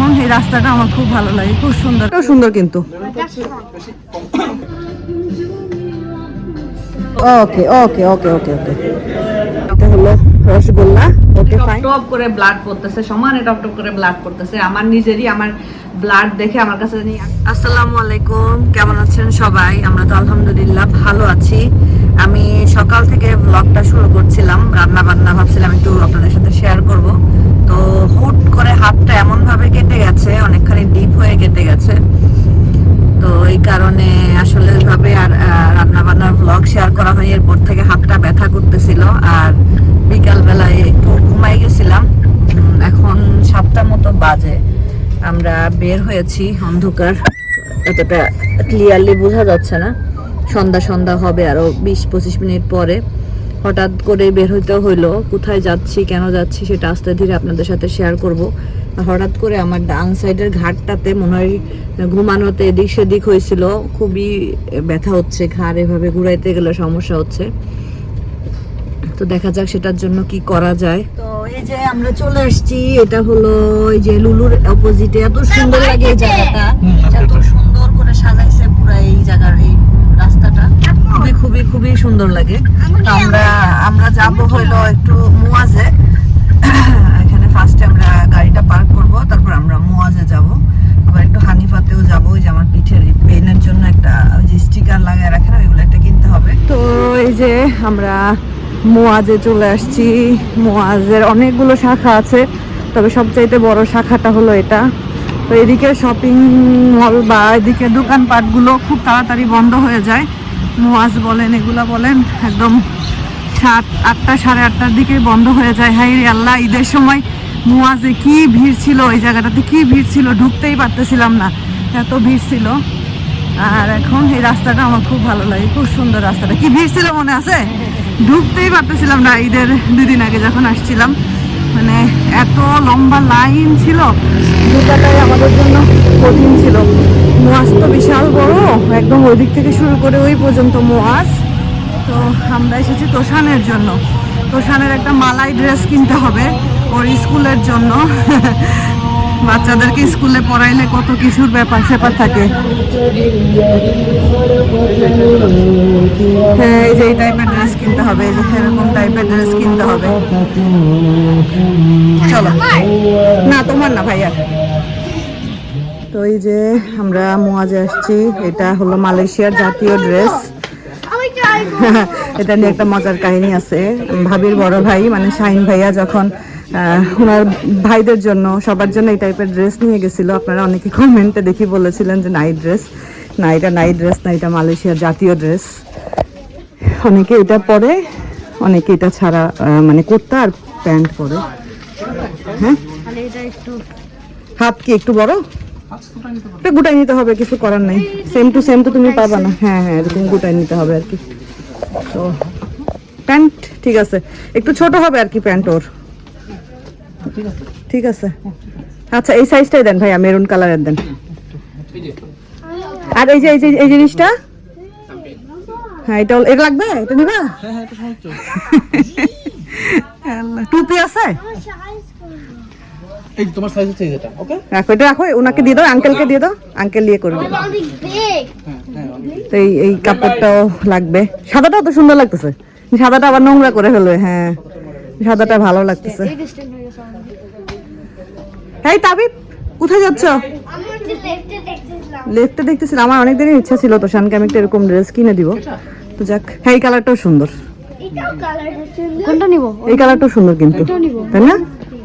এখন এই রাস্তাটা আমার খুব ভালো লাগে খুব সুন্দর। খুব সুন্দর কিন্তু। ওকে ওকে ওকে ওকে ওকে। এটা হলো রসগোল্লা ওকে ফাইন টপ করে ব্লাড পড়তেছে সমানে টপ টপ করে ব্লাড পড়তেছে। আমার নিজেরই আমার ব্লাড দেখে আমার কাছে আসসালামু আলাইকুম কেমন আছেন সবাই? আমরা তো আলহামদুলিল্লাহ ভালো আছি। আমি সকাল থেকে ব্লগটা শুরু করছিলাম রান্না বান্না ভাবছিলাম একটু আপনাদের সাথে শেয়ার করব। তো হুট করে হাতটা এমন ভাবে কেটে গেছে, অনেকখানি ডিপ হয়ে কেটে গেছে। তো এই কারণে আসলে ওইভাবে আর রান্না বান্নার ব্লগ শেয়ার করা হয় এরপর থেকে হাতটা ব্যথা করতেছিল আর বিকাল বেলায় একটু ঘুমাই গেছিলাম। এখন সাতটা মতো বাজে। আমরা বের হয়েছি অন্ধকার। এতটা ক্লিয়ারলি বোঝা যাচ্ছে না। সন্ধ্যা সন্ধ্যা হবে আরও বিশ পঁচিশ মিনিট পরে। হঠাৎ করে বের হইতে হইল কোথায় যাচ্ছি কেন যাচ্ছি সেটা আস্তে ধীরে আপনাদের সাথে শেয়ার করব। হঠাৎ করে আমার ডান সাইডের ঘাটটাতে মনে হয় ঘুমানোতে এদিক সেদিক হয়েছিল খুবই ব্যথা হচ্ছে ঘাড় এভাবে ঘুরাইতে গেলে সমস্যা হচ্ছে। তো দেখা যাক সেটার জন্য কি করা যায়। তো এই যে আমরা চলে এসেছি এটা হলো এই যে লুলুর অপোজিটে এত সুন্দর লাগে এই জায়গাটা। এত সুন্দর করে সাজাইছে পুরো এই জায়গার এই খুবই খুবই খুবই সুন্দর লাগে। আমরা আমরা যাব হইল একটু মুয়াজে এখানে ফার্স্টে আমরা গাড়িটা পার্ক করব, তারপর আমরা মুয়াজে যাব। আবার একটু হানিফাতেও যাব, ওই যে আমার পিঠের পেনের জন্য একটা, ওই যে স্টিকার লাগায় রাখে না, ওইগুলো একটা কিনতে হবে। তো এই যে আমরা মোয়াজে চলে আসছি। মোয়াজের অনেকগুলো শাখা আছে, তবে সবচাইতে বড় শাখাটা হলো এটা। তো এদিকে শপিং মল বা এদিকে দোকানপাটগুলো খুব তাড়াতাড়ি বন্ধ হয়ে যায়। মোয়াজ বলেন, এগুলা বলেন, একদম সাত, আটটা, সাড়ে আটটার দিকে বন্ধ হয়ে যায়। হাই রে আল্লাহ, ঈদের সময় মুয়াজে কি ভিড় ছিল, ওই জায়গাটাতে কি ভিড় ছিল, ঢুকতেই পারতেছিলাম না। এত ভিড় ছিল। আর এখন এই রাস্তাটা আমার খুব ভালো লাগে, খুব সুন্দর রাস্তাটা। কি ভিড় ছিল মনে আছে? ঢুকতেই পারতেছিলাম না ঈদের দুদিন আগে যখন আসছিলাম। মানে এত লম্বা লাইন ছিল ঢোকাটাই আমাদের জন্য কঠিন ছিল। মোয়াজ তো বিশাল বড়। একদম ওই দিক থেকে শুরু করে ওই পর্যন্ত মোয়াজ। তো আমরা এসেছি তোষানের জন্য। তোষানের একটা মালাই ড্রেস কিনতে হবে ওর স্কুলের জন্য। বাচ্চাদেরকে স্কুলে পড়াইলে কত কিছুর ব্যাপার স্যাপার থাকে। হ্যাঁ এই যে এই টাইপের ড্রেস কিনতে হবে, এই যে এরকম টাইপের ড্রেস কিনতে হবে। চলো। না, তোমার না ভাইয়া। তো এই যে আমরা মোয়াজে আসছি এটা হলো মালয়েশিয়ার জাতীয় ড্রেস। এটা নিয়ে একটা মজার কাহিনী আছে। ভাবির বড় ভাই মানে শাহিন ভাইয়া যখন ওনার ভাইদের জন্য সবার জন্য এই টাইপের ড্রেস নিয়ে গেছিল। আপনারা অনেকে কমেন্টে দেখি বলেছিলেন যে নাইট ড্রেস না এটা নাইট ড্রেস না এটা মালয়েশিয়ার জাতীয় ড্রেস অনেকে এটা পরে অনেকে এটা ছাড়া মানে কুর্তা আর প্যান্ট পরে। হ্যাঁ? হাত কি একটু বড়? এটা গুটাই নিতে হবে কিছু করার নাই। সেম টু সেম তো তুমি পাবা না। হ্যাঁ হ্যাঁ এরকম গুটাই নিতে হবে আর কি। তো প্যান্ট ঠিক আছে। একটু ছোট হবে আর কি প্যান্ট ওর। ঠিক আছে। আচ্ছা এই সাইজটাই দেন ভাইয়া মেরুন কালারের দেন। আর এই যে এই যে এই জিনিসটা? হ্যাঁ এটা এটা লাগবে? এটা নিবা? টুপি আছে? এই তোমার সাইজ হচ্ছে এই ওকে রাখো এটা রাখো ওনাকে দিয়ে দাও আঙ্কেলকে দিয়ে দাও আঙ্কেল নিয়ে করবে। তো এই এই কাপড়টাও লাগবে। সাদাটাও তো সুন্দর লাগতেছে। সাদাটা আবার নোংরা করে ফেলবে হ্যাঁ। সাদাটা ভালো লাগতেছে। এই তাবিব কোথায় যাচ্ছ? লেফটে দেখতেছিলাম। আমার অনেক দিনের ইচ্ছা ছিল তো শানকে আমি একটা এরকম ড্রেস কিনে দিব। তো যাক হ্যাঁ এই কালারটাও সুন্দর। কোনটা নিব? এই কালারটাও সুন্দর কিন্তু। তাই না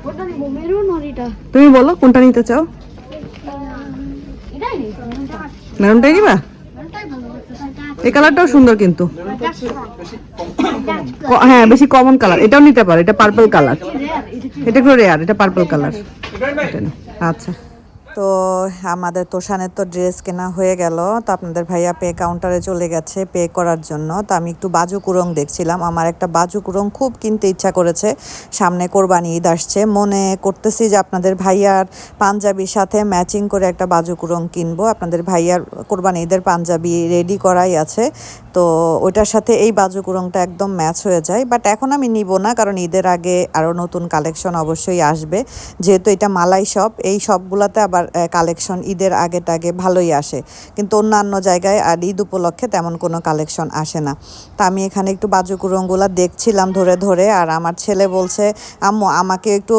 কোনটা নিব মেরুন আর এটা তুমি বলো, কোনটা নিতে চাও? ম্যাডামটাই নিবা? এই কালারটাও সুন্দর কিন্তু। হ্যাঁ বেশি কমন কালার এটাও নিতে পারো, এটা পার্পল কালার এটা একটু রেয়ার এটা পার্পল কালার আচ্ছা। তো আমাদের তোষানের তো ড্রেস কেনা হয়ে গেল। তো আপনাদের ভাইয়া পে কাউন্টারে চলে গেছে পে করার জন্য। তো আমি একটু বাজু কুরং দেখছিলাম। আমার একটা বাজু কুরং খুব কিনতে ইচ্ছা করেছে। সামনে কোরবানি ঈদ আসছে। মনে করতেছি যে আপনাদের ভাইয়ার পাঞ্জাবির সাথে ম্যাচিং করে একটা বাজু কুরং কিনবো। আপনাদের ভাইয়ার কোরবানি ঈদের পাঞ্জাবি রেডি করাই আছে। তো ওইটার সাথে এই বাজু কুরংটা একদম ম্যাচ হয়ে যায়। বাট এখন আমি নিব না, কারণ ঈদের আগে আরও নতুন কালেকশন অবশ্যই আসবে। যেহেতু এটা মালাই শপ এই শপগুলোতে আবার কালেকশন ঈদের আগে টাগে ভালোই আসে। কিন্তু অন্যান্য জায়গায় আর ঈদ উপলক্ষে তেমন কোনো কালেকশন আসে না। তা আমি এখানে একটু বাজু কুরংগুলা দেখছিলাম ধরে ধরে আর আমার ছেলে বলছে, আম্মু, আমাকে একটু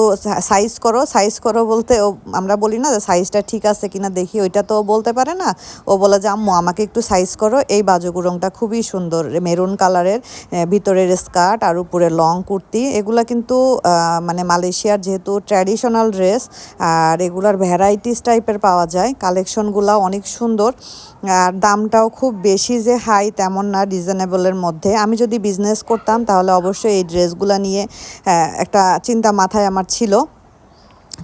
সাইজ করো সাইজ করো বলতে ও, আমরা বলি না যে সাইজটা ঠিক আছে কিনা দেখি, ওইটা তো বলতে পারে না। ও বলে যে, আম্মু, আমাকে একটু সাইজ করো। এই বাজু কুরংটা খুবই সুন্দর মেরুন কালারের ভিতরের স্কার্ট আর উপরে লং কুর্তি। এগুলা কিন্তু মানে মালয়েশিয়ার যেহেতু ট্র্যাডিশনাল ড্রেস আর এগুলার ভ্যারাইটিস টাইপের পাওয়া যায়। কালেকশনগুলো অনেক সুন্দর। আর দামটাও খুব বেশি যে হাই তেমন না রিজনেবলের মধ্যে। আমি যদি বিজনেস করতাম, তাহলে অবশ্যই এই ড্রেসগুলো নিয়ে একটা চিন্তা মাথায় আমার ছিল।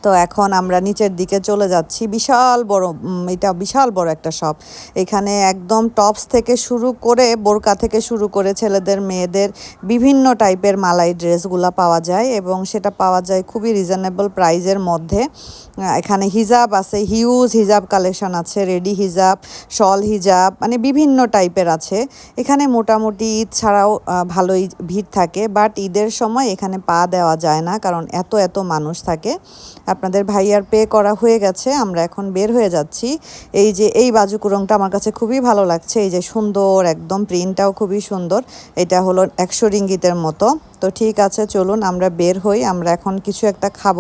তো এখন আমরা নিচের দিকে চলে যাচ্ছি। বিশাল বড় এটা বিশাল বড় একটা শপ এখানে একদম টপস থেকে শুরু করে বোরকা থেকে শুরু করে ছেলেদের, মেয়েদের বিভিন্ন টাইপের মালাই ড্রেসগুলো পাওয়া যায় এবং সেটা পাওয়া যায় খুবই রিজনেবল প্রাইজের মধ্যে। এখানে হিজাব আছে হিউজ হিজাব কালেকশন আছে রেডি হিজাব শল হিজাব মানে বিভিন্ন টাইপের আছে। এখানে মোটামুটি ঈদ ছাড়াও ভালোই ভিড় থাকে বাট ঈদের সময় এখানে পা দেওয়া যায় না কারণ এত এত মানুষ থাকে। আপনাদের ভাইয়ার পে করা হয়ে গেছে আমরা এখন বের হয়ে যাচ্ছি। এই যে এই বাজু কুরংটা আমার কাছে খুবই ভালো লাগছে এই যে সুন্দর একদম প্রিন্টটাও খুবই সুন্দর এটা হলো একশো রিঙ্গিতের মতো। তো ঠিক আছে চলুন আমরা বের হই আমরা এখন কিছু একটা খাব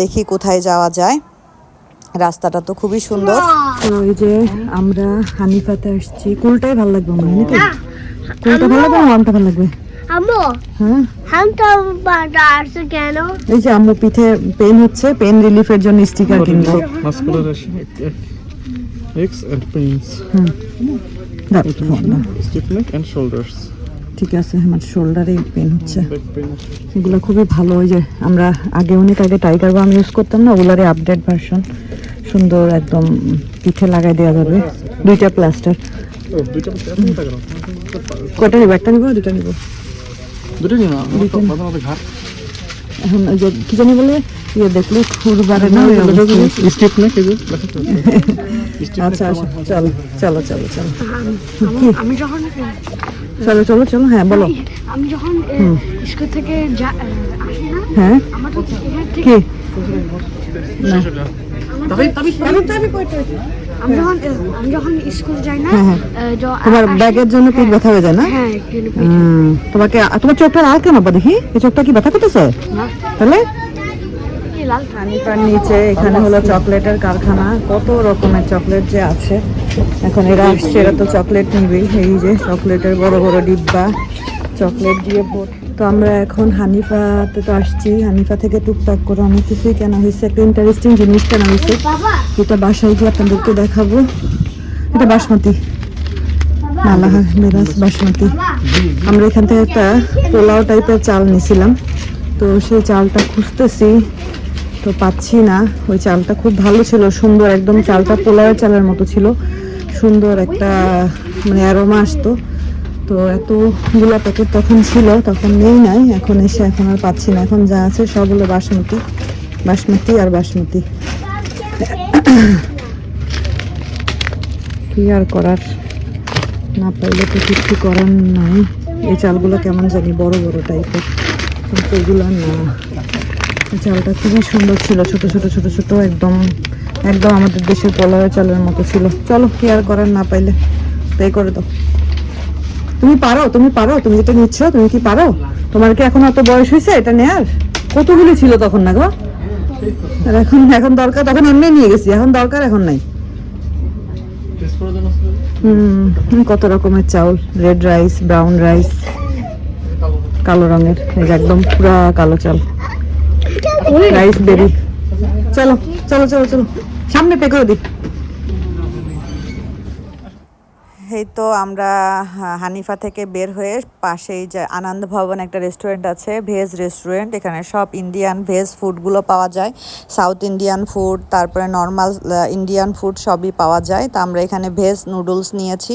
দেখি কোথায় যাওয়া যায়। রাস্তাটা তো খুবই সুন্দর। তো এই যে আমরা হানিফাতে আসছি। কুলটাই ভালো লাগবে আমার নাকি? কুলটা ভালো লাগবে না? ভালো লাগবে? আম্মু হ্যাঁ হাম তো আসছে কেন? এই যে আম্মু পিঠে পেন হচ্ছে পেন রিলিফের জন্য স্টিকার কিনবো। দাও। Stiff neck and shoulders. ঠিক আছে আমার শোল্ডারে পেন হচ্ছে। এগুলো খুবই ভালো ওই যে আমরা আগে অনেক আগে টাইগার বাম ইউজ করতাম না ওগুলারই আপডেট ভার্সন সুন্দর একদম পিঠে লাগাই দেওয়া যাবে। দুইটা প্লাস্টার কয়টা নিবো? একটা নিবো দুটা নিবো? দুটো নিয়ে ঘাট। এখন ওই যে কি জানি বলে ইয়ে দেখলে খুরবারে না ওই অবস্থা। স্টিফ নেক এই যে লেখা তো। Stiff আচ্ছা আচ্ছা চলো চলো চলো চলো। আমি যখন চলো চলো চলো হ্যাঁ বলো। আমি যখন স্কুল থেকে যা- আহ, আসি না হ্যাঁ? আমার তো এখান থেকে কি? আমি যখন আমি যখন স্কুল যাই না হ্যাঁ, হ্যাঁ। তোমার ব্যাগের জন্য ব্যথা হয়ে যায় না? হ্যাঁ তোমাকে তোমার চোখটা লাল কেন আবার দেখি? এই চোখটা কি ব্যথা করতেছে? তাহলে? হানিফার নিচে এখানে হলো চকলেটের কারখানা। কত রকমের চকলেট যে আছে। এখন এরা আসছে এরা তো চকলেট নিবেই। এই যে চকলেটের বড় বড় ডিব্বা। চকলেট দিয়ে তো আমরা এখন হানিফাতে তো আসছি। হানিফা থেকে টুকটাক করে অনেক কিছুই কেনা হয়েছে। একটা ইন্টারেস্টিং জিনিস কেনা হয়েছে। এটা বাসায় গিয়ে আপনাদেরকে দেখাবো। এটা বাসমতি। মালাহা মেরাজ বাসমতি। আমরা এখান থেকে একটা পোলাও টাইপের চাল নিয়েছিলাম। তো সেই চালটা খুঁজতেছি, তো পাচ্ছি না। ওই চালটা খুব ভালো ছিল, সুন্দর। একদম চালটা পোলাওয়ের চালের মতো ছিল। সুন্দর একটা মানে অ্যারোমা আসতো। তো এতগুলো প্যাকেট তখন ছিল, তখন নেই নাই, এখন এসে এখন আর পাচ্ছি না। এখন যা আছে সব হলো বাসমতি বাসমতি আর বাসমতি। কি আর করার? না পাইলে তো কিছু করার নাই। এই চালগুলো কেমন জানি বড় বড় টাইপের কিন্তু এগুলো না। এই চালটা খুবই সুন্দর ছিল, ছোট ছোট ছোট ছোট, একদম একদম আমাদের দেশের পোলাওয়ের চালের মতো ছিল। চলো, কি আর করার না পাইলে। তাই করে দাও। তুমি পারো তুমি পারো তুমি যেটা নিচ্ছ তুমি কি পারো? তোমার কি এখন অত বয়স হয়েছে? এটা নেয়ার? কতগুলি ছিল তখন না গো? এখন এখন দরকার তখন এমনি নিয়ে গেছি এখন দরকার এখন নাই। হুম, কত রকমের চাউল রেড রাইস ব্রাউন রাইস কালো রঙের একদম পুরা কালো চাল। রাইস বেরি চলো চলো চলো চলো। সামনে পে করে দিই। এই তো আমরা হানিফা থেকে বের হয়ে পাশেই যে আনন্দ ভবন একটা রেস্টুরেন্ট আছে, ভেজ রেস্টুরেন্ট এখানে সব ইন্ডিয়ান ভেজ ফুডগুলো পাওয়া যায়। সাউথ ইন্ডিয়ান ফুড তারপরে নর্মাল ইন্ডিয়ান ফুড সবই পাওয়া যায়। তো আমরা এখানে ভেজ নুডলস নিয়েছি।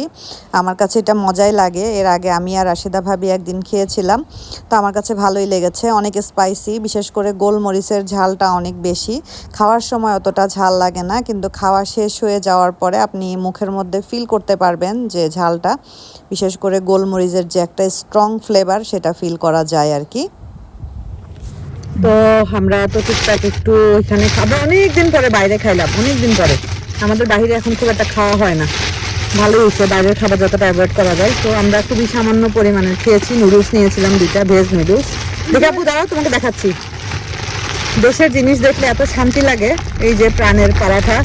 আমার কাছে এটা মজাই লাগে। এর আগে আমি আর রাশিদা ভাবি একদিন খেয়েছিলাম। তো আমার কাছে ভালোই লেগেছে। অনেক স্পাইসি বিশেষ করে গোলমরিচের ঝালটা অনেক বেশি। খাওয়ার সময় অতটা ঝাল লাগে না, কিন্তু খাওয়া শেষ হয়ে যাওয়ার পরে আপনি মুখের মধ্যে ফিল করতে পারবেন যে ঝালটা, বিশেষ করে গোলমরিচের যে একটা স্ট্রং ফ্লেভার সেটা ফিল করা যায় আর কি। তো আমরা তো টুকটাক একটু এখানে খাব। অনেক দিন পরে বাইরে খাইলাম অনেক দিন পরে। আমাদের বাইরে এখন খুব একটা খাওয়া হয় না। ভালোই হয়েছে, বাইরের খাবার যতটা অ্যাভয়েড করা যায়। তো আমরা খুবই সামান্য পরিমাণে খেয়েছি নুডলস নিয়েছিলাম দুইটা ভেজ নুডলস দেখে আপু, দাঁড়াও, তোমাকে দেখাচ্ছি। দেশের জিনিস দেখলে এত শান্তি লাগে, এই যে প্রাণের পারাঠা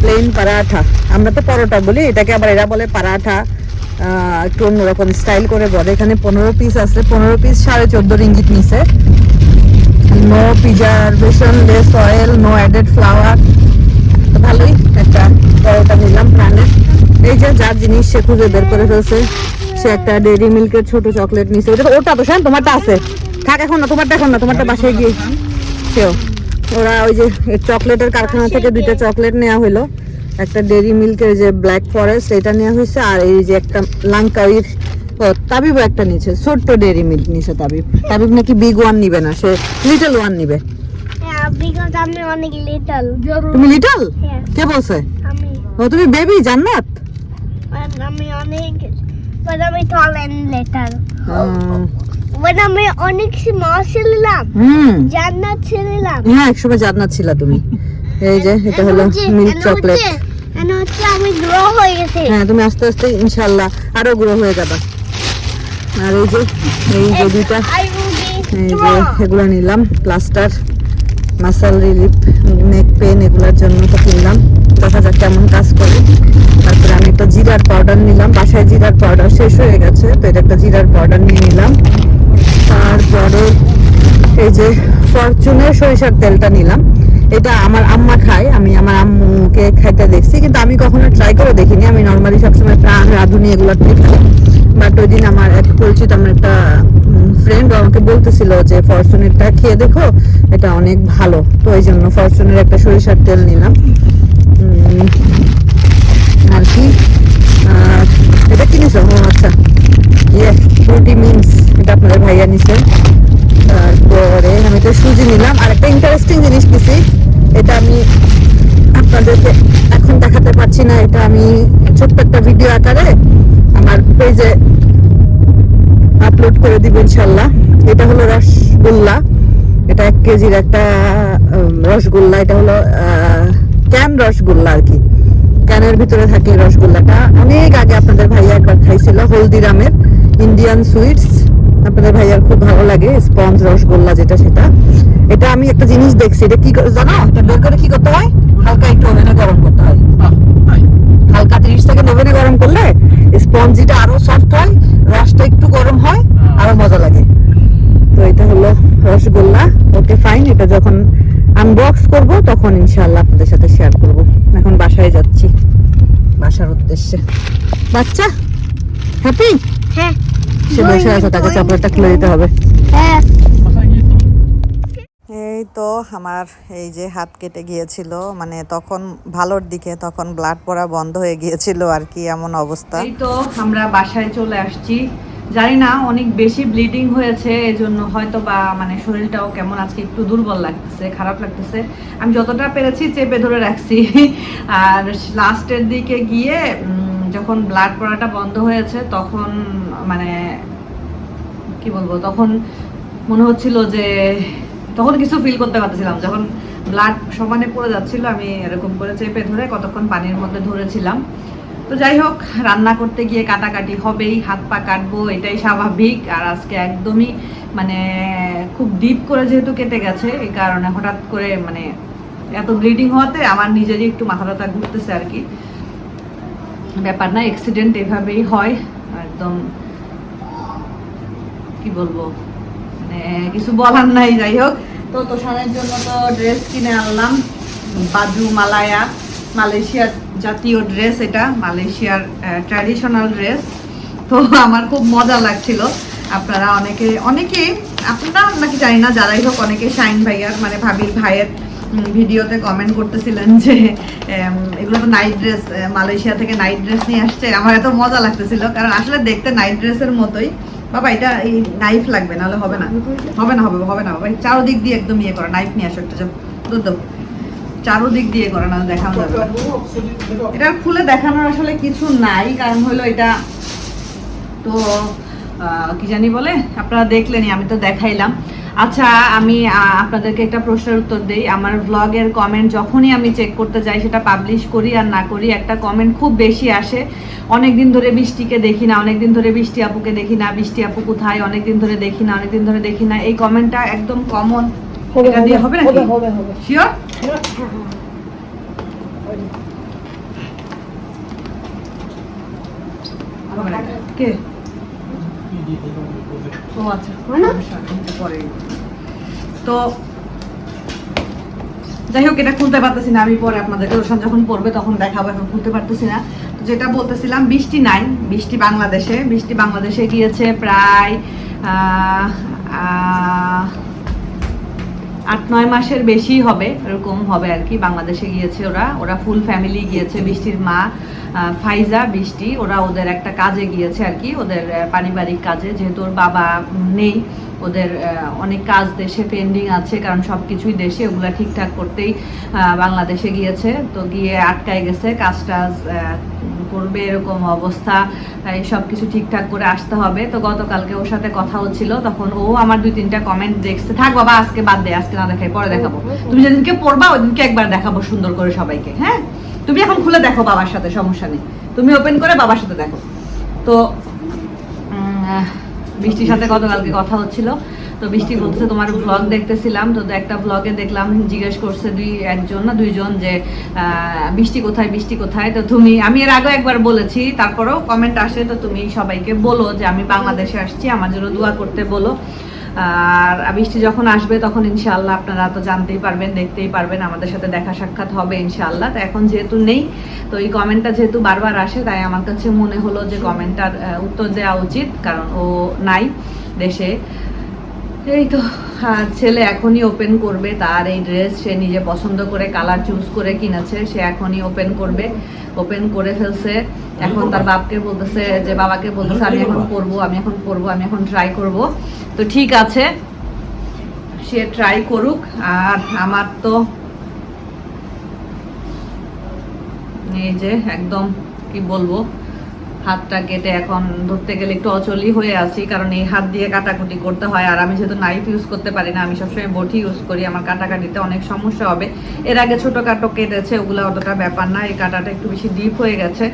প্লেন পারাঠা। আমরা তো পরোটা বলি, এটাকে আবার এরা বলে পারাঠা। একটু অন্যরকম স্টাইল করে বলে। এখানে পনেরো পিস আছে, পনেরো পিস সাড়ে চোদ্দ রিঙ্গিত নিছে। No preservation less oil no added flour ভালোই একটা পরোটা নিলাম প্রাণের এই যে যার জিনিস সে খুঁজে বের করে ফেলছে, সে একটা ডেরি মিল্কের ছোট চকলেট নিছে। ওটা ওটা তো, শান, তোমারটা আছে। থাক, এখন না, তোমারটা এখন না, তোমারটা বাসায় গিয়ে। সেও, ওরা ওই যে চকলেটের কারখানা থেকে দুইটা চকলেট নেওয়া হলো একটা ডেরি মিল্কের যে ব্ল্যাক ফরেস্ট এটা নেওয়া হয়েছে। আর এই যে একটা লাঙ্কারির তাবিব একটা নিছে ছোট্ট ডেরি মিল্ক নিছে তাবিব। তাবিব নাকি বিগ ওয়ান নিবে না সে লিটল ওয়ান নিবে। হ্যাঁ তুমি লিটল হ্যাঁ। কে বলছে? ও তুমি বেবি জান্নাত? আমি অনেক আমি আমি ছিলাম। জান্নাত ছিলাম। হ্যাঁ একসময় জান্নাত ছিল তুমি। এই যে এটা হলো মিল্ক চকলেট and হচ্ছে আমি গ্রো হয়ে গেছি। হ্যাঁ তুমি আস্তে আস্তে ইনশাল্লাহ আরও গ্রো হয়ে যাবা। আর এই যে এই যে দুইটা এই যে এগুলো নিলাম প্লাস্টার মাসাল রিলিফ নেক পেন এগুলোর জন্য তো কিনলাম। দেখা যাক কেমন কাজ করে। তারপরে আমি একটা জিরার পাউডার নিলাম। বাসায় জিরার পাউডার শেষ হয়ে গেছে তো এটা একটা জিরার পাউডার নিয়ে নিলাম। তারপরে এই যে ফরচুনের সরিষার তেলটা নিলাম। এটা আমার আম্মা খায়, আমি আমার আম্মুকে খাইতে দেখছি, কিন্তু আমি কখনো ট্রাই করে দেখিনি। আমি নর্মালি সবসময় প্রাণ, রাঁধুনি এগুলো খাই বাট ওই দিন আমার এক পরিচিত, আমার একটা ফ্রেন্ড আমাকে বলতেছিল যে ফরচুনেরটা খেয়ে দেখো, এটা অনেক ভালো। তো এই জন্য ফরচুনের একটা সরিষার তেল নিলাম। আর কি? এটা কিনেছো? আচ্ছা। ইয়ে ফ্রুটি মিন্স এটা আপনাদের ভাইয়া নিছে। তারপরে আমি তো সুজি নিলাম। আর একটা ইন্টারেস্টিং জিনিস নিছি এটা আমি আপনাদেরকে এখন দেখাতে পারছি না, এটা আমি ছোট্ট একটা ভিডিও আকারে আমার পেজে আপলোড করে দিব ইনশাল্লাহ। এটা হলো রসগোল্লা। এটা এক কেজির একটা রসগোল্লা। এটা হলো ক্যান রসগোল্লা আর কি। ক্যানের ভিতরে থাকে রসগোল্লাটা। অনেক আগে আপনাদের ভাইয়া একবার খাইছিল, হলদিরামের ইন্ডিয়ান সুইটস আপনাদের ভাইয়ার খুব ভালো লাগে স্পঞ্জ রসগোল্লা যেটা সেটা। এটা আমি একটা জিনিস দেখছি এটা কি করে জানো? এটা বের করে কি করতে হয়? হালকা একটু ওভেনে গরম করতে হয়। হালকা তিরিশ সেকেন্ড ওভেনে গরম করলে স্পঞ্জিটা আরও সফট হয় রসটা একটু গরম হয় আরও মজা লাগে। তো এটা হলো রসগোল্লা। ওকে ফাইন এটা যখন আনবক্স করব তখন ইনশাআল্লাহ আপনাদের সাথে শেয়ার করব। এখন বাসায় যাচ্ছি। বাসার উদ্দেশ্যে। বাচ্চা হ্যাপি হ্যাঁ। সে বসে আছে তাকে চকলেটটা খুলে দিতে হবে। হ্যাঁ। এই তো আমার এই যে হাত কেটে গিয়েছিল মানে তখন ভালোর দিকে তখন ব্লাড পড়া বন্ধ হয়ে গিয়েছিল আর কি এমন অবস্থা। এই তো আমরা বাসায় চলে আসছি। জানি না অনেক বেশি ব্লিডিং হয়েছে এই জন্য হয়তো বা মানে শরীরটাও কেমন আজকে একটু দুর্বল লাগতেছে খারাপ লাগতেছে। আমি যতটা পেরেছি চেপে ধরে রাখছি। আর লাস্টের দিকে গিয়ে যখন ব্লাড পড়াটা বন্ধ হয়েছে, তখন মানে কি বলব, তখন মনে হচ্ছিল যে, তখন কিছু ফিল করতে পারতেছিলাম। যখন ব্লাড সমানে পড়ে যাচ্ছিল, আমি এরকম করে চেপে ধরে কতক্ষণ পানির মধ্যে ধরেছিলাম। তো যাই হোক, রান্না করতে গিয়ে কাটাকাটি হবেই, হাত পা কাটবো, এটাই স্বাভাবিক। আর আজকে একদমই মানে খুব ডিপ করে যেহেতু কেটে গেছে এই কারণে হঠাৎ করে মানে এত ব্লিডিং হওয়াতে আমার নিজেরই একটু মাথা ব্যথা ঘুরতেছে আর কি। ব্যাপার না অ্যাক্সিডেন্ট এভাবেই হয়, একদম, কি বলব মানে কিছু বলার নাই, যাই হোক। তো তোষানের জন্য তো ড্রেস কিনে আনলাম, বাজু মালায়া মালয়েশিয়ার জাতীয় ড্রেস এটা, মালয়েশিয়ার ট্র্যাডিশনাল ড্রেস তো আমার খুব মজা লাগছিল। আপনারা অনেকে অনেকে, আপনারা নাকি জানি না, যারাই হোক অনেকে শাইন ভাইয়ার মানে ভাবির ভাইয়ের ভিডিওতে কমেন্ট করতেছিলেন যে এগুলো তো নাইট ড্রেস মালয়েশিয়া থেকে নাইট ড্রেস নিয়ে আসছে। আমার এত মজা লাগতেছিল, কারণ আসলে দেখতে নাইট ড্রেসের মতোই। বাবা, এটা এই নাইফ লাগবে, নাহলে হবে না। হবে না, হবে হবে না, বাবা। চারোদিক দিয়ে একদম ইয়ে করা নাইফ নিয়ে আসো একটা দুধ চারোদিক দিয়ে করা না দেখানো যাবে এটা খুলে দেখানোর আসলে কিছু নাই, কারণ হলো এটা তো কি জানি বলে, আপনারা দেখলেনই, আমি তো দেখাইলাম। আচ্ছা আমি আপনাদেরকে একটা প্রশ্নের উত্তর দেই। আমার ব্লগের কমেন্ট যখনই আমি চেক করতে যাই সেটা পাবলিশ করি আর না করি একটা কমেন্ট খুব বেশি আসে। অনেক দিন ধরে বৃষ্টিকে দেখি না অনেক দিন ধরে বৃষ্টি আপুকে দেখি না বৃষ্টি আপু কোথায় অনেক দিন ধরে দেখি না অনেক দিন ধরে দেখি না। এই কমেন্টটা একদম কমন এটা দিয়ে হবে নাকি? শিওর হবে না কে? ও আচ্ছা পরে। তো যাই হোক এটা খুলতে পারতেছি না। আমি পরে আপনাদেরকে সাথে যখন পড়বে তখন দেখাবো এখন খুলতে পারতেছি না। যেটা বলতেছিলাম বৃষ্টি নাই বৃষ্টি বাংলাদেশে। বৃষ্টি বাংলাদেশে গিয়েছে প্রায় আট নয় মাসের বেশি হবে এরকম হবে আর কি। বাংলাদেশে গিয়েছে ওরা। ওরা ফুল ফ্যামিলি গিয়েছে বৃষ্টির মা। ফাইজা বৃষ্টি ওরা ওদের একটা কাজে গিয়েছে আর কি ওদের পারিবারিক কাজে। যেহেতু ওর বাবা নেই ওদের অনেক কাজ দেশে পেন্ডিং আছে কারণ সব কিছুই দেশে ওগুলা ঠিকঠাক করতেই বাংলাদেশে গিয়েছে। তো গিয়ে আটকায় গেছে কাজ টাজ করবে এরকম অবস্থা এই সব কিছু ঠিকঠাক করে আসতে হবে। তো গতকালকে ওর সাথে কথা হচ্ছিল তখন ও আমার দুই তিনটা কমেন্ট দেখছে থাক বাবা আজকে বাদ দে আজকে না দেখাই পরে দেখাবো। তুমি যেদিনকে পড়বা ওইদিনকে একবার দেখাবো সুন্দর করে সবাইকে হ্যাঁ? তুমি এখন খুলে দেখো বাবার সাথে, সমস্যা নেই। তুমি ওপেন করে বাবার সাথে দেখো। তো বৃষ্টির সাথে গতকালকে কথা হচ্ছিল। তো বৃষ্টি বলছে তোমার ব্লগ দেখতেছিলাম। তো একটা ব্লগে দেখলাম, জিজ্ঞেস করছে দুই, একজন না, দুইজন যে বৃষ্টি কোথায় বৃষ্টি কোথায়? তো তুমি, আমি এর আগে একবার বলেছি, তারপরেও কমেন্ট আসে, তো তুমি সবাইকে বলো যে আমি বাংলাদেশে আসছি, আমার জন্য দোয়া করতে বলো। আর বৃষ্টি যখন আসবে তখন ইনশাআল্লাহ আপনারা তো জানতেই পারবেন, দেখতেই পারবেন, আমাদের সাথে দেখা সাক্ষাৎ হবে ইনশাআল্লাহ। তো এখন যেহেতু নেই, তো এই কমেন্টটা যেহেতু বারবার আসে, তাই আমার কাছে মনে হলো যে কমেন্টটার উত্তর দেওয়া উচিত, কারণ ও নাই দেশে। এই তো ছেলে এখনই ওপেন করবে, তার এই ড্রেস সে নিজে পছন্দ করে কালার চুজ করে কিনেছে, সে এখনই ওপেন করবে ওপেন করে ফেলছে। এখন তার বাপকে বলতেছে যে, বাবাকে বলতেছে, আমি এখন পরবো, আমি এখন পরবো, আমি এখন ট্রাই করব। তো ঠিক আছে, সে ট্রাই করুক, আর আমার তো এই যে একদম, কি বলব? হাতটা কেটে এখন ধরতে গেলে একটু অচলই হয়ে আছি, কারণ এই হাত দিয়ে কাটাকুটি করতে হয়। আর আমি যেহেতু নাইফ ইউজ করতে পারি না, আমি সবসময় বটি ইউজ করি, আমার কাটাকাটিতে অনেক সমস্যা হবে। এর আগে ছোটোখাটো কেটেছে, ওগুলো অতটা ব্যাপার না, এই কাটাটা একটু বেশি ডিপ হয়ে গেছে।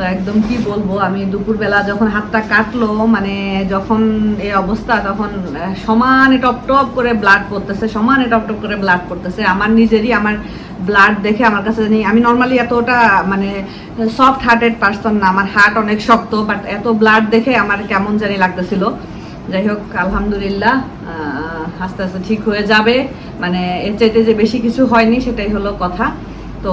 তো একদম কি বলব, আমি দুপুরবেলা যখন হাতটা কাটলো মানে যখন এই অবস্থা, তখন সমানে টপ টপ করে ব্লাড পড়তেছে, সমানে টপ টপ করে ব্লাড পড়তেছে। আমার নিজেরই আমার ব্লাড দেখে আমার কাছে জানি, আমি নর্মালি এতটা মানে সফট হার্টেড পার্সন না, আমার হার্ট অনেক শক্ত বাট এত ব্লাড দেখে আমার কেমন জানি লাগতেছিল। যাই হোক, আলহামদুলিল্লাহ আস্তে আস্তে ঠিক হয়ে যাবে। মানে এর চাইতে যে বেশি কিছু হয়নি, সেটাই হলো কথা। তো